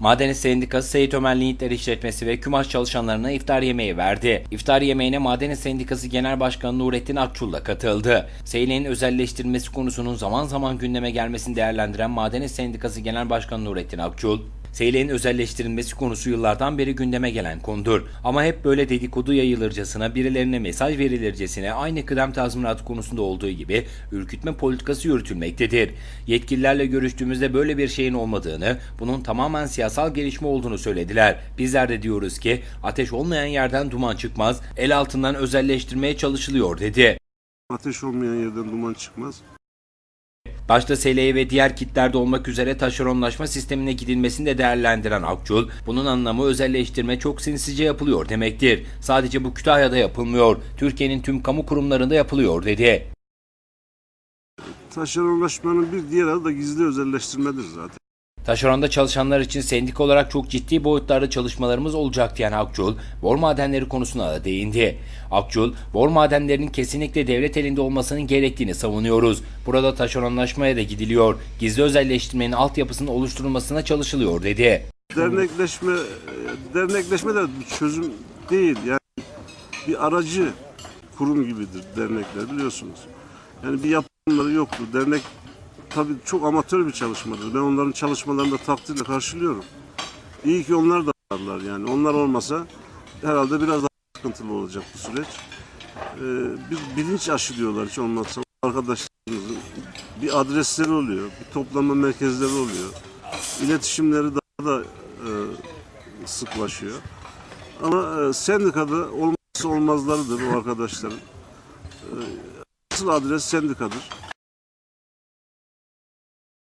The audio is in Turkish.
Maden İş Sendikası Seyit Ömer Linyitler İşletmesi ve Kümaş çalışanlarına iftar yemeği verdi. İftar yemeğine Maden İş Sendikası Genel Başkanı Nurettin Akçul da katıldı. Seyleğin özelleştirilmesi konusunun zaman zaman gündeme gelmesini değerlendiren Maden İş Sendikası Genel Başkanı Nurettin Akçul, Seyleğin özelleştirilmesi konusu yıllardan beri gündeme gelen konudur. Ama hep böyle dedikodu yayılırcasına, birilerine mesaj verilircesine aynı kıdem tazminatı konusunda olduğu gibi ürkütme politikası yürütülmektedir. Yetkililerle görüştüğümüzde böyle bir şeyin olmadığını, bunun tamamen siyasal gelişme olduğunu söylediler. Bizler de diyoruz ki ateş olmayan yerden duman çıkmaz, el altından özelleştirmeye çalışılıyor dedi. Ateş olmayan yerden duman çıkmaz. Başta SLE ve diğer kitlerde olmak üzere taşeronlaşma sistemine gidilmesini de değerlendiren Akçul, bunun anlamı özelleştirme çok sinsice yapılıyor demektir. Sadece bu Kütahya'da yapılmıyor, Türkiye'nin tüm kamu kurumlarında yapılıyor dedi. Taşeronlaşmanın bir diğer adı da gizli özelleştirmedir zaten. Taşeronda çalışanlar için sendik olarak çok ciddi boyutlarda çalışmalarımız olacak diyen Akçul, bor madenleri konusuna da değindi. Akçul, bor madenlerinin kesinlikle devlet elinde olmasının gerektiğini savunuyoruz. Burada taşeronlaşmaya da gidiliyor. Gizli özelleştirmenin altyapısının oluşturulmasına çalışılıyor dedi. Dernekleşme, dernekleşme de bir çözüm değil. Yani bir aracı kurum gibidir dernekler biliyorsunuz. Yani bir yapımları yoktur. Dernek tabii çok amatör bir çalışmadır. Ben onların çalışmalarını da takdirle karşılıyorum. İyi ki onlar da varlar yani. Onlar olmasa herhalde biraz daha sıkıntılı olacak bu süreç. Ee, bir bilinç aşılıyorlar hiç olmazsa arkadaşlarımızın. Bir adresleri oluyor, bir toplama merkezleri oluyor. İletişimleri daha da e, sıklaşıyor. Ama e, sendikada olmazsa olmazlarıdır o arkadaşların. E, asıl adres sendikadır.